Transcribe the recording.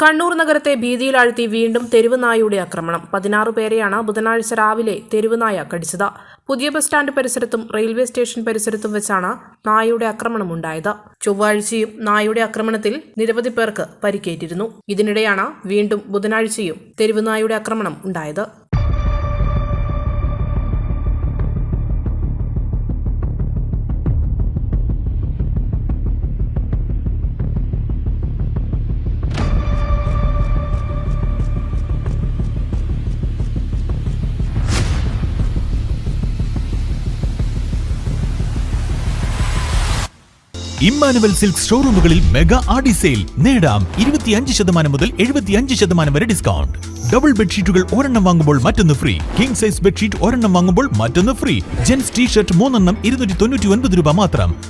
കണ്ണൂർ നഗരത്തെ ഭീതിയിലാഴ്ത്തി വീണ്ടും തെരുവുനായയുടെ ആക്രമണം. പതിനാറ് പേരെയാണ് ബുധനാഴ്ച രാവിലെ തെരുവുനായ കടിച്ചത്. പുതിയ ബസ് സ്റ്റാൻഡ് പരിസരത്തും റെയിൽവേ സ്റ്റേഷൻ പരിസരത്തും വെച്ചാണ് നായയുടെ ആക്രമണം ഉണ്ടായത്. ചൊവ്വാഴ്ചയും നായയുടെ ആക്രമണത്തിൽ നിരവധി പേർക്ക് പരിക്കേറ്റിരുന്നു. ഇതിനിടെയാണ് വീണ്ടും ബുധനാഴ്ചയും തെരുവുനായയുടെ ആക്രമണം ഉണ്ടായത്. ഇമ്മാനുവൽ സിൽക്ക് ഷോറൂമുകളിൽ മെഗാ ആഡി സെയിൽ. നേടാം ഇരുപത്തിയഞ്ച് ശതമാനം മുതൽ എഴുപത്തിയഞ്ച് ശതമാനം വരെ ഡിസ്കൗണ്ട്. ഡബിൾ ബെഡ്ഷീറ്റുകൾ ഒരെണ്ണം വാങ്ങുമ്പോൾ മറ്റൊന്ന് ഫ്രീ. കിങ് സൈസ് ബെഡ്ഷീറ്റ് ഒരെണ്ണം വാങ്ങുമ്പോൾ മറ്റൊന്ന് ഫ്രീ. ജെൻസ് ടീ ഷർട്ട് മൂന്നെണ്ണം ഇരുന്നൂറ്റി തൊണ്ണൂറ്റി ഒൻപത് രൂപ മാത്രം.